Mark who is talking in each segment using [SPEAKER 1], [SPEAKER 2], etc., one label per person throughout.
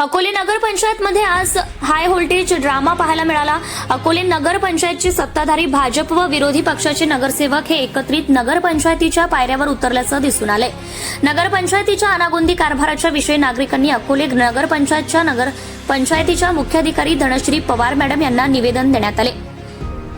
[SPEAKER 1] अकोले नगर पंचायतमध्ये आज high voltage drama पाहायला मिळाला. अकोले नगर पंचायतचे सत्ताधारी भाजप व विरोधी पक्षाचे नगरसेवक हे एकत्रित नगर पंचायतीच्या पायऱ्यावर उतरल्याचं दिसून आलंय. नगर पंचायतीच्या अनागोंदी कारभाराच्या विषयी नागरिकांनी अकोले नगर पंचायतच्या नगर पंचायतीच्या मुख्याधिकारी धनश्री पवार मॅडम यांना निवेदन देण्यात आले.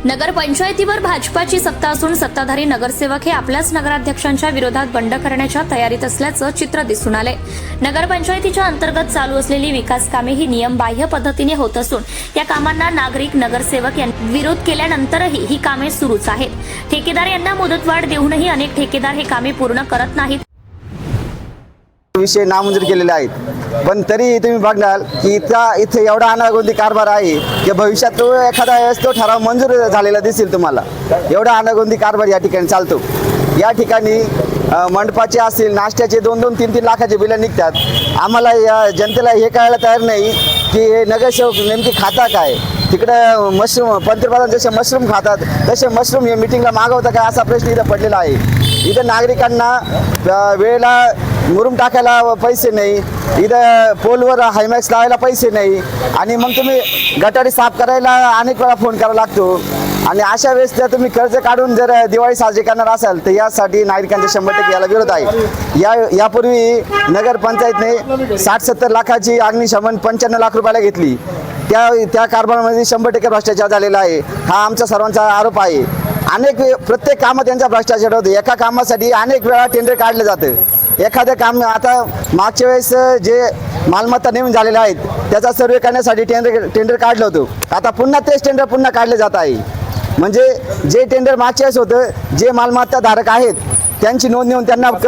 [SPEAKER 1] नगर पंचायतीवर भाजपाची सत्ता असून सत्ताधारी नगरसेवक हे आपल्याच नगराध्यक्षांच्या विरोधात बंड करण्याच्या तयारीत असल्याचं चित्र दिसून आले नगरपंचायतीच्या अंतर्गत चालू असलेली विकास कामे ही नियमबाह्य पद्धतीने होत असून या कामांना नागरिक नगरसेवक यांनी विरोध केल्यानंतरही ही कामे सुरूच आहेत. ठेकेदार यांना मुदतवाढ देऊनही अनेक ठेकेदार हे कामे पूर्ण करत नाहीत.
[SPEAKER 2] विषय नामंजूर केलेले आहेत. पण तरी तुम्ही बघणार की इथला इथे एवढा अनागोंदी कारभार आहे की भविष्यात तो एखादा वेळेस तो ठराव मंजूर झालेला दिसेल तुम्हाला. एवढा अनागोंदी कारभार या ठिकाणी चालतो. या ठिकाणी मंडपाचे असतील नाश्त्याचे दोन दोन तीन तीन लाखाचे बिलं निघतात. आम्हाला या जनतेला हे कळायला तयार नाही की हे नगरसेवक नेमकी खाता काय? तिकडं मशरूम पंतप्रधान जसे मशरूम खातात तसे मशरूम हे मिटिंगला मागवता काय असा प्रश्न इथं पडलेला आहे. इथं नागरिकांना वेळेला मुरुम टाकायला पैसे नाही. इथं पोलवर हायमॅक्स लावायला पैसे नाही. आणि मग तुम्ही गटारी साफ करायला अनेक वेळा फोन करावा लागतो. आणि अशा वेळेस जर तुम्ही कर्ज काढून जर दिवाळी साजरी करणार असाल तर यासाठी नागरिकांचे शंभर टक्के याला विरोध आहे. या यापूर्वी नगरपंचायतने साठ सत्तर लाखाची अग्निशमन पंच्याण्णव लाख रुपयाला घेतली. त्या त्या कारभारामध्ये शंभर टक्के भ्रष्टाचार झालेला आहे. हा आमचा सर्वांचा आरोप आहे. अनेक प्रत्येक कामात त्यांचा भ्रष्टाचार होतो. एका कामासाठी अनेक वेळा टेंडर काढलं जातं. एखादं काम आता मागच्या वेळेस जे मालमत्ता नेऊन झालेल्या आहेत त्याचा सर्वे करण्यासाठी टेंडर टेंडर काढलं होतं. आता पुन्हा तेच टेंडर पुन्हा काढले जात आहे. म्हणजे जे टेंडर मागच्या वेळेस होतं जे मालमत्ता धारक आहेत त्यांची नोंद नेऊन त्यांना क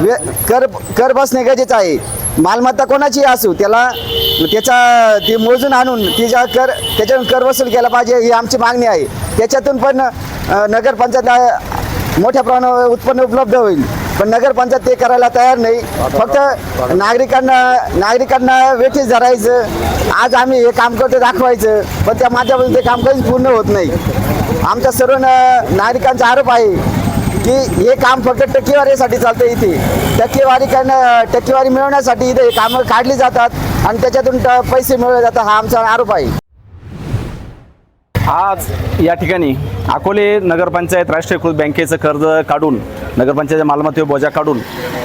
[SPEAKER 2] वे- कर कर बसणे गरजेचं आहे. मालमत्ता कोणाची असू त्याला त्याचा ती मोजून आणून तिच्या कर त्याच्यातून कर वसूल केला पाहिजे ही आमची मागणी आहे. त्याच्यातून पण अ, नगरपंचायतला मोठ्या प्रमाणावर उत्पन्न उपलब्ध होईल. पण नगरपंचायत ते करायला तयार नाही. फक्त नागरिकांना नागरिकांना वेठीस धरायचं. आज आम्ही हे काम करतो दाखवायचं. पण त्या माध्यमातून ते काम कधीच पूर्ण होत नाही. आमच्या सर्व नागरिकांचा आरोप आहे की हे काम फक्त टक्केवारीसाठी चालतं इथे. टक्केवारी करणं टक्केवारी मिळवण्यासाठी इथे कामं काढली जातात आणि त्याच्यातून पैसे मिळवले जातात हा आमचा आरोप आहे.
[SPEAKER 3] आज या ठिकाणी अकोले नगरपंचायत राष्ट्रीयकृत बँकेचं कर्ज काढून नगरपंचायतच्या मालमत्तेवर बोजा काढून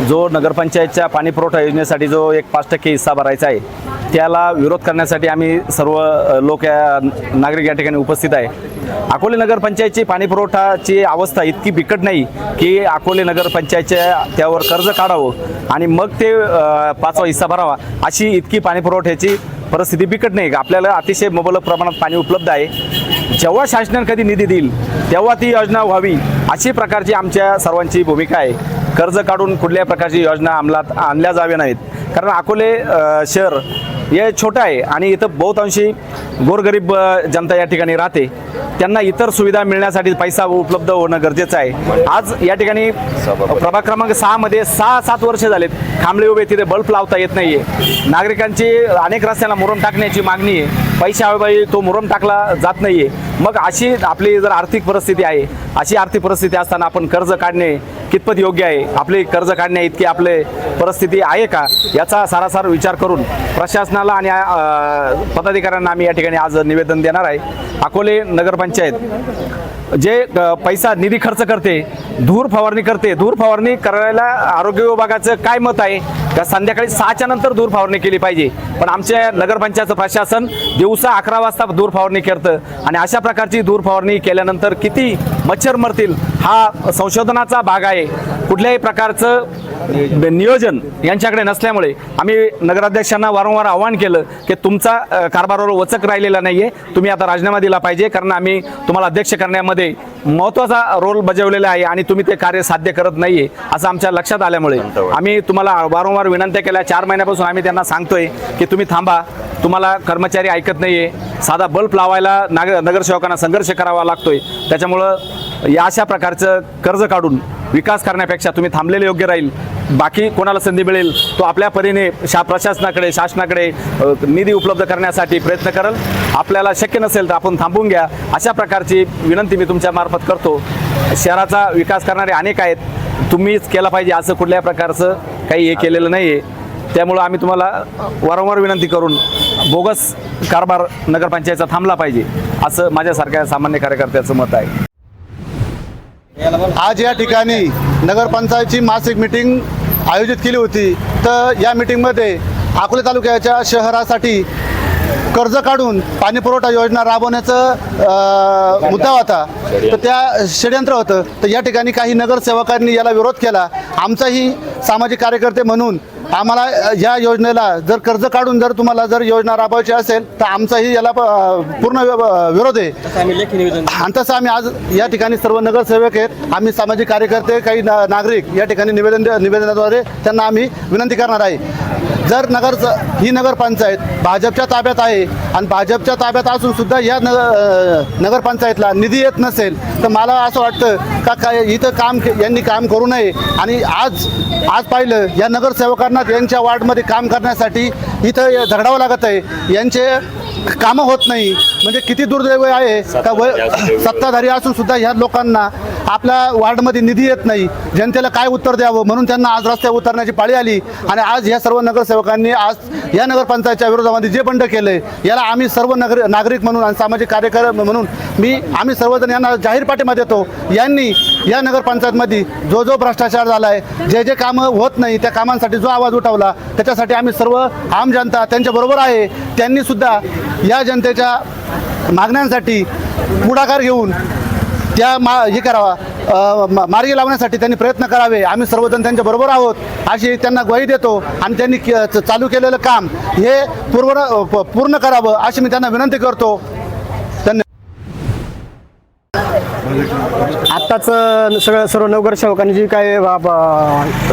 [SPEAKER 3] जो नगरपंचायतच्या पाणीपुरवठा योजनेसाठी जो एक पाच टक्के हिस्सा भरायचा आहे त्याला विरोध करण्यासाठी आम्ही सर्व लोक या नागरिक या ठिकाणी उपस्थित आहे. अकोले नगरपंचायतची पाणीपुरवठाची अवस्था इतकी बिकट नाही की अकोले नगरपंचायतच्या त्यावर कर्ज काढावं आणि मग ते पाचवा हिस्सा भरावा अशी इतकी पाणीपुरवठ्याची परिस्थिती बिकट नाही. आपल्याला अतिशय मुबलक प्रमाणात पाणी उपलब्ध आहे. जेव्हा शासनाने कधी निधी देईल तेव्हा ती योजना व्हावी अशी प्रकारची आमच्या सर्वांची भूमिका आहे. कर्ज काढून कुठल्याही प्रकारची योजना अंमलात आणल्या जाव्या नाहीत. कारण अकोले शहर हे छोटं आहे आणि इथं बहुतांशी गोरगरीब जनता या ठिकाणी राहते. त्यांना इतर सुविधा मिळण्यासाठी पैसा उपलब्ध होणं गरजेचं आहे. आज या ठिकाणी प्रभाग क्रमांक सहामध्ये सहा सात वर्ष झालेत. खांबळे उभे तिथे बल्ब लावता येत नाहीये. नागरिकांची अनेक रस्त्यांना मुरम टाकण्याची मागणी आहे. पैशाअभावी तो मुरम टाकला जात नाहीये. मग अशी आपली जर आर्थिक परिस्थिती आहे अशी आर्थिक परिस्थिती असताना आपण कर्ज काढणे कितपत योग्य आहे? आपले कर्ज काढण्या इतकी आपले परिस्थिती आहे का? याचा सारासार विचार करून प्रशासनाला आणि पदाधिकाऱ्यांना आम्ही या ठिकाणी आज निवेदन देणार आहे. अकोले नगरपंचायत जे पैसा निधी खर्च करते धूर फवारणी करते धूर फवारणी करायला आरोग्य विभागाचं काय मत आहे? का संध्याकाळी सहाच्या नंतर धूर फवारणी केली पाहिजे? पण आमच्या नगरपंचायतचं प्रशासन दिवसा अकरा वाजता धूर फवारणी करतं आणि अशा प्रकारची धूर फवारणी केल्यानंतर किती मच्छर मरतील हा संशोधनाचा भाग आहे. कुठल्याही प्रकारचं नियोजन यांच्याकडे नसल्यामुळे आम्ही नगराध्यक्षांना वारंवार आवाहन केलं की तुमचा कारभारावर वचक राहिलेला नाहीये. तुम्ही आता राजीनामा दिला पाहिजे कारण आम्ही तुम्हाला अध्यक्ष करण्यामध्ये महत्त्वाचा रोल बजावलेला आहे आणि तुम्ही ते कार्य साध्य करत नाहीये असं आमच्या लक्षात आल्यामुळे. आम्ही तुम्हाला वारंवार विनंत्या केल्या. चार महिन्यापासून आम्ही त्यांना सांगतोय की तुम्ही थांबा. तुम्हाला कर्मचारी ऐकत नाही आहे साधा बल्ब लावायला नाग नगरसेवकांना संघर्ष करावा लागतोय. त्याच्यामुळं या अशा प्रकारचं कर्ज काढून विकास करण्यापेक्षा तुम्ही थांबलेले योग्य राहील. बाकी कोणाला संधी मिळेल तो आपल्या परीने शा प्रशासनाकडे शासनाकडे निधी उपलब्ध करण्यासाठी प्रयत्न करेल. आपल्याला शक्य नसेल तर आपण थांबून घ्या. अशा प्रकारची विनंती मी तुमच्या मार्फत करतो. शहराचा विकास करणारे अनेक आहेत. तुम्हीच केला पाहिजे असं कुठल्याही प्रकारचं काही हे केलेलं नाही आहे त्यामुळं आम्ही तुम्हाला वारंवार विनंती करून बोगस कारभार नगरपंचायतचा थांबला पाहिजे असं माझ्यासारख्या सामान्य कार्यकर्त्याचं मत आहे.
[SPEAKER 4] आज या ठिकाणी नगरपंचायतची मासिक मीटिंग आयोजित केली होती. तर या मीटिंगमध्ये अकोले तालुक्याच्या शहरासाठी कर्ज काढून पाणी पुरवठा योजना राबवण्याचं मुद्दा होता. तर त्या षडयंत्र होतं. तर या ठिकाणी काही नगरसेवकांनी याला विरोध केला. आमचाही सामाजिक कार्यकर्ते म्हणून आम्हाला या योजनेला जर कर्ज काढून जर तुम्हाला जर योजना राबवायची असेल तर आमचाही याला पूर्ण विरोध आहे. आणि तसं आम्ही आज या ठिकाणी सर्व नगरसेवक आहेत आम्ही सामाजिक कार्यकर्ते काही ना- नागरिक या ठिकाणी निवेदन निवेदनाद्वारे त्यांना आम्ही विनंती करणार आहे. जर नगर ही नगरपंचायत भाजपच्या ताब्यात आहे आणि भाजपच्या ताब्यात असून सुद्धा या नगरपंचायतला निधी येत नसेल तर मला असं वाटतं का काय इथं काम यांनी काम करू नये. आणि आज आज पाहिलं या नगरसेवकांना यांच्या वार्डमध्ये काम करण्यासाठी इथं झगडावं लागत आहे. यांचे कामं होत नाही. म्हणजे किती दुर्दैव आहे का वय सत्ताधारी असून सुद्धा ह्या लोकांना आपल्या वार्डमध्ये निधी येत नाही. जनतेला काय उत्तर द्यावं? म्हणून त्यांना आज रस्त्यावर उतरण्याची पाळी आली. आणि आज ह्या सर्व नगरसेवकांनी आज या नगरपंचायतच्या विरोधामध्ये जे बंड केलंय याला आम्ही सर्व नगर नागरिक म्हणून आणि सामाजिक कार्यकर म्हणून मी आम्ही सर्वजण यांना जाहीर पाठिंबा देतो. यांनी या नगरपंचायतमध्ये जो जो भ्रष्टाचार झाला आहे जे जे कामं होत नाही त्या कामांसाठी जो आवाज उठवला त्याच्यासाठी आम्ही सर्व आम जनता त्यांच्याबरोबर आहे. त्यांनीसुद्धा या जनतेच्या मागण्यांसाठी पुढाकार घेऊन त्या मा हे करावा. मार्गी लावण्यासाठी त्यांनी प्रयत्न करावे. आम्ही सर्वजण त्यांच्या बरोबर आहोत. अशी त्यांना ग्वाही देतो आणि त्यांनी के- च- चालू केलेलं काम हे पूर्ण प- पूर्ण करावं अशी मी त्यांना विनंती करतो.
[SPEAKER 5] आत्ताच सगळं सर्व नगरसेवकांनी जी काय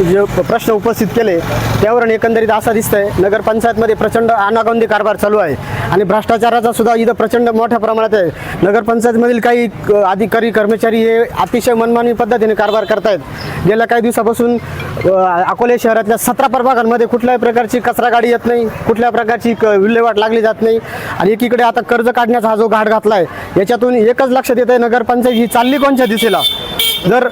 [SPEAKER 5] जे प्रश्न उपस्थित केले त्यावरून एकंदरीत असं दिसतंय नगरपंचायतमध्ये प्रचंड आनागोंदी कारभार चालू आहे. आणि भ्रष्टाचाराचा सुद्धा इथं प्रचंड मोठ्या प्रमाणात आहे. नगरपंचायतमधील काही क- अधिकारी कर्मचारी हे अतिशय मनमानी पद्धतीने कारभार करतायत. गेल्या काही दिवसापासून अकोले शहरातल्या सतरा प्रभागांमध्ये कुठल्याही प्रकारची कचरा गाडी येत नाही कुठल्या प्रकारची विल्हेवाट लागली जात नाही. आणि एकीकडे आता कर्ज काढण्याचा हा जो घाट आहे याच्यातून एकच लक्षात येत आहे नगरपंचायत ही चालली कोणत्या दिशेला? जर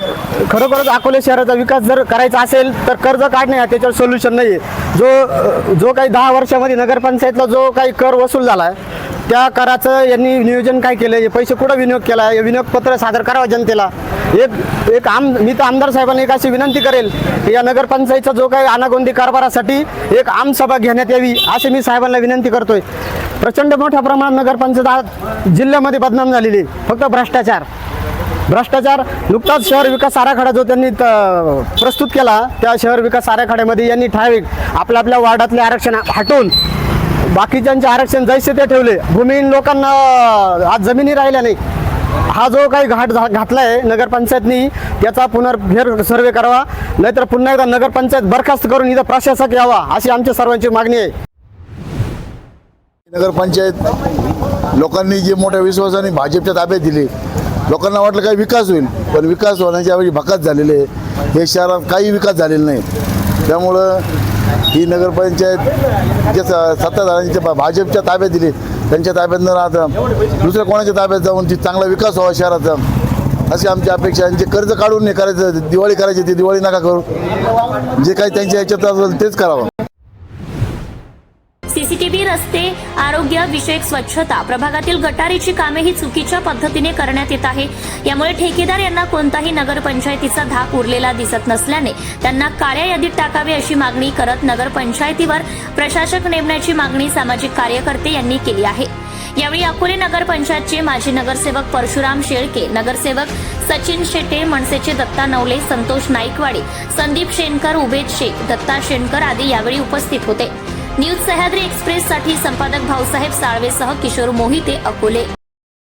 [SPEAKER 5] खरोखरच अकोले शहराचा विकास जर करायचा असेल तर कर्ज काढणे हा त्याच्यावर सोल्युशन नाही आहे जो जो काही दहा वर्षामध्ये नगरपंचायतला जो काही कर वसूल झाला आहे त्या कराचं यांनी नियोजन काय केलं हे पैसे कुठं विनियोग केला हे विनियोग पत्र सादर करावं जनतेला. एक एक आम मी तर आमदार साहेबांना एक अशी विनंती करेल की या नगरपंचायतचा जो काही अनागोंदी कारभारासाठी एक आमसभा घेण्यात यावी अशी मी साहेबांना विनंती करतोय. प्रचंड मोठ्या प्रमाणात नगरपंचायत जिल्ह्यामध्ये बदनाम झालेली आहे. फक्त भ्रष्टाचार. भ्रष्टाचार नुकताच शहर विकास आराखडा जो त्यांनी त- प्रस्तुत केला त्या शहर विकास आराखड्यामध्ये यांनी ठराविक आपल्या आपल्या वार्डातले आरक्षण हटवून बाकीच्यांचे आरक्षण जैसे ते ठेवले. भूमिहीन लोकांना आज जमिनी राहिल्या नाही हा जो काही घाट झा- घातला आहे नगरपंचायतनी त्याचा पुनर्फेर सर्वे करावा नाहीतर पुन्हा एकदा नगरपंचायत बरखास्त करून इथं प्रशासक यावा अशी आमच्या सर्वांची मागणी आहे.
[SPEAKER 6] नगरपंचायत लोकांनी जे मोठ्या विश्वासाने भाजपच्या ताब्यात दिली लोकांना वाटलं काही विकास होईल पण विकास होण्याच्या ऐवजी भकास झालेले आहे. हे शहरात काही विकास झालेला नाही त्यामुळं ही नगरपंचायत जे सत्ताधाऱ्यांच्या भाजपच्या ताब्यात दिली त्यांच्या ताब्यात न राहता दुसऱ्या कोणाच्या ताब्यात जाऊन ती चांगला विकास व्हावा शहराचा अशी आमची अपेक्षा आहे. आणि जे कर्ज काढून नाही करायचं दिवाळी करायची ती दिवाळी नका करू जे काही त्यांच्या याच्यात असेल तेच करावं
[SPEAKER 1] सीसीटीव्ही रस्ते आरोग्य विषयक स्वच्छता प्रभागातील गटारीची कामे ही चुकीच्या पद्धतीने करण्यात येत आहे. यामुळे ठेकेदार यांना कोणताही नगरपंचायतीचा धाक उरलेला दिसत नसल्याने त्यांना काळ्या यादीत टाकावे अशी मागणी करत नगरपंचायतीवर प्रशासक नेमण्याची मागणी सामाजिक कार्यकर्ते यांनी केली आहे. यावेळी अकोले नगरपंचायतचे माजी नगरसेवक परशुराम शेळके नगरसेवक सचिन शेटे मनसेचे दत्ता नवले संतोष नाईकवाडे संदीप शेनकर उभेद शेख दत्ता शेणकर आदी यावेळी उपस्थित होते. न्यूज सह्याद्री एक्सप्रेससाठी संपादक भाऊसाहेब साळवेसह किशोर मोहिते अकोले.